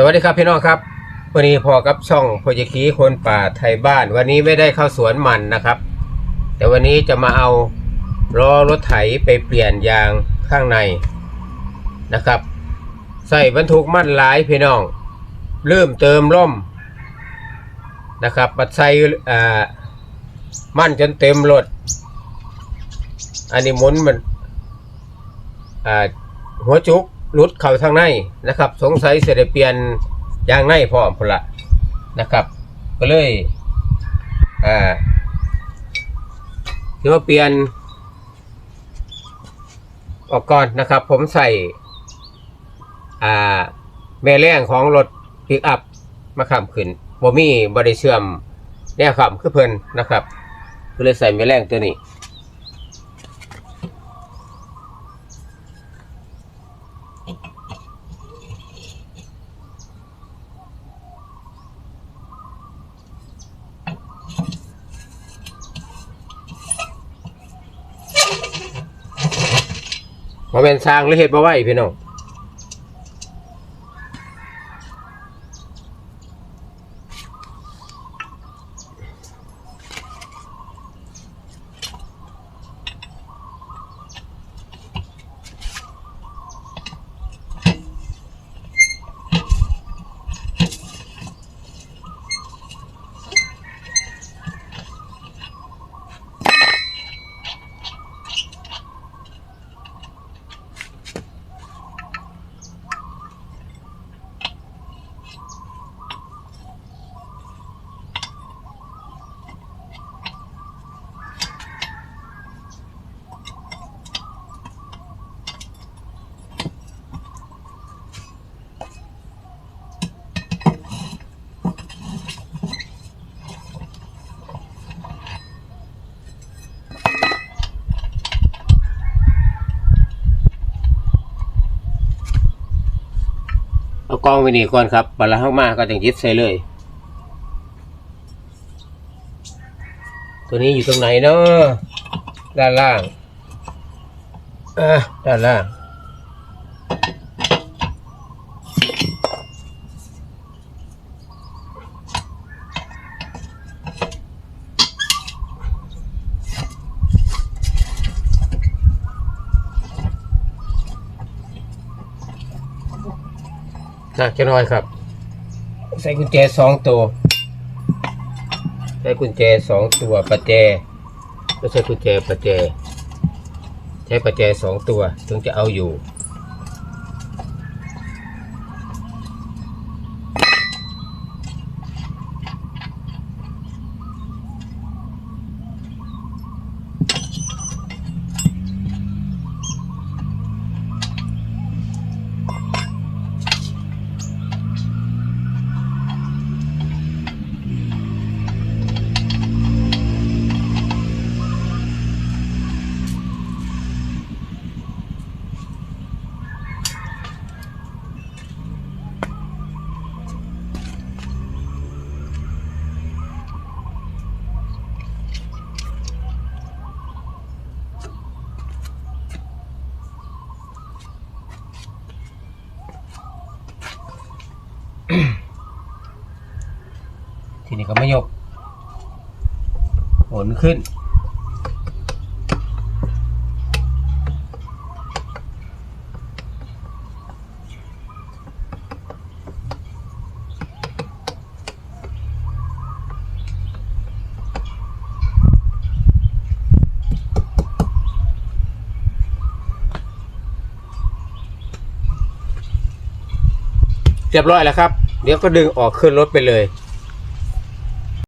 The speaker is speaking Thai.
สวัสดีครับพี่น้องครับ วันนี้พอกับช่องโพยคีคนป่าไทยบ้าน วันนี้ไม่ได้เข้าสวนมันนะครับ แต่วันนี้จะมาเอาล้อรถไถไปเปลี่ยนยางข้างในนะครับ ใส่บรรทุกมัดหลายพี่น้องเริ่มเติมร่มนะครับปัดใส่อ่ามั่นจนเต็มรถอันนี้หมุนมันอ่าหัวจุก ลุดเข้าทางในนะครับ สงสัยเสด็เปลี่ยนยางในพร้อมพละนะครับ ก็เลยอ่าถือว่าเปลี่ยน ออกก่อนนะครับ ผมใส่อ่าแม่แรงของรถปิกอัพมาขับขึ้นบ่มีบริเชื่อมแนวขับคือเพลินนะครับก็เลยใส่แม่แรงตัวนี้ มาเป็นสร้างหรือเห็ดมาไหวพี่น้อง กล้องไว้นี่ก่อนครับบัลลังก์มากก็จังยึดใส่เลย ตัวนี้อยู่ตรงไหนเนาะด้านล่าง อะด้านล่าง หนักจะน้อยครับ ใส่กุญแจสองตัว ใส่กุญแจสองตัวประแจไม่ใช่กุญแจประแจ ใช้ประแจสองตัวถึงจะเอาอยู่ ทีนี้ก็ไม่ยกหนขึ้น เรียบร้อยแล้วครับ เดี๋ยวก็ดึงออกขึ้นรถไปเลย